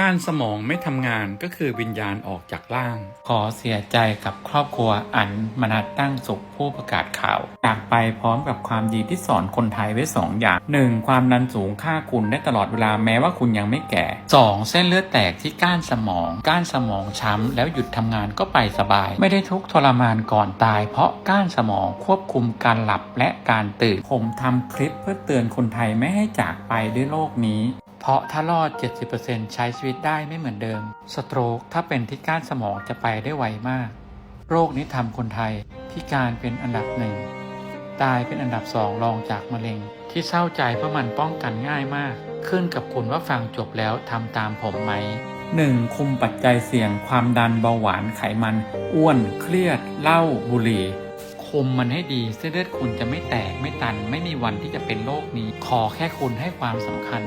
การสมองไม่ทำงานก็คือวิญญาณออกจากร่าง ขอเสียใจกับครอบครัวอันมนัดตั้งสุขผู้ประกาศข่าว จากไปพร้อมกับความดีที่สอนคนไทยไว้สองอย่าง 1. ความดันสูงฆ่าคุณได้ตลอดเวลาแม้ว่าคุณยังไม่แก่ 2. เส้นเลือดแตกที่ก้านสมอง ก้านสมองช้ำแล้วหยุดทำงานก็ไปสบาย ไม่ได้ทุกทรมานก่อนตาย เพราะก้านสมองควบคุมการหลับและการตื่นผมทำคลิปเพื่อเตือนคนไทยไม่ให้จากไปด้วยโรคนี้ เพราะถ้ารอด 70%ใช้ชีวิตได้ไม่เหมือนเดิม สโตรกถ้าเป็นที่ก้านสมองจะไปได้ไวมาก โรคนี้ทำคนไทยพิการเป็นอันดับหนึ่ง ตายเป็นอันดับสองรองจากมะเร็ง ที่เศร้าใจเพราะมันป้องกันง่ายมาก ขึ้นกับคุณว่าฟังจบแล้วทำตามผมไหม 1. คุมปัจจัยเสี่ยง ความดันเบาหวานไขมัน อ้วน เครียดเหล้าบุหรี่คุมมันให้ดีเส้นเลือดคุณจะไม่แตกไม่ตัน ไม่มีวันที่จะเป็นโรคนี้ ขอแค่คุณให้ความสำคัญ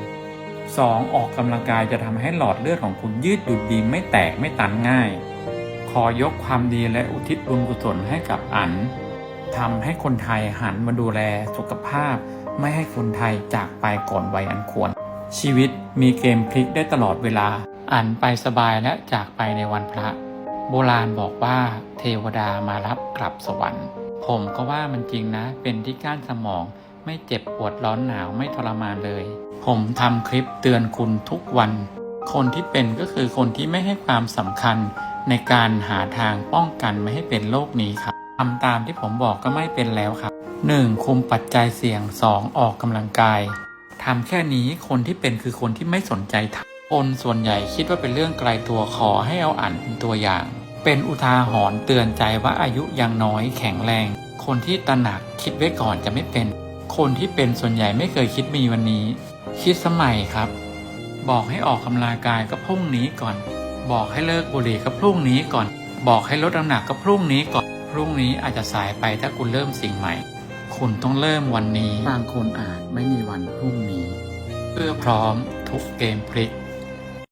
2. ออกกำลังกายจะทำให้หลอดเลือดของคุณยืดหยุ่นดีไม่แตกไม่ตันง่าย ขอยกความดีและอุทิศบุญกุศลให้กับอันทำให้คนไทยหันมาดูแลสุขภาพ ไม่ให้คนไทยจากไปก่อนวัยอันควร ชีวิตมีเกมพลิกได้ตลอดเวลา อันไปสบายและจากไปในวันพระ โบราณบอกว่าเทวดามารับกลับสวรรค์ ผมก็ว่ามันจริงนะ เป็นที่ก้านสมอง ไม่เจ็บปวดร้อนหนาวไม่ทรมานเลย ผมทำคลิปเตือนคุณทุกวัน คนที่เป็นก็คือคนที่ไม่ให้ความสำคัญในการหาทางป้องกันไม่ให้เป็นโรคนี้ครับทำตามที่ผมบอกก็ไม่เป็นแล้วครับ 1. คุมปัจจัยเสี่ยง 2. ออกกำลังกายทำแค่นี้คนที่เป็นคือคนที่ไม่สนใจทำคนส่วนใหญ่คิดว่าเป็นเรื่องไกลตัวขอให้เอาอ่านเป็นตัวอย่าง เป็นอุทาหรณ์เตือนใจว่าอายุยังน้อยแข็งแรง คนที่ตระหนักคิดไว้ก่อนจะไม่เป็น คนที่เป็นส่วนใหญ่ไม่เคยคิดมีวันนี้ คิดสมัยครับ บอกให้ออกกำลังกายก็พรุ่งนี้ก่อน บอกให้เลิกบุหรี่ก็พรุ่งนี้ก่อน บอกให้ลดน้ำหนักก็พรุ่งนี้ก่อน พรุ่งนี้อาจจะสายไปถ้าคุณเริ่มสิ่งใหม่ คุณต้องเริ่มวันนี้ บางคนอาจไม่มีวันพรุ่งนี้ เพื่อพร้อมทุกเกมพลิก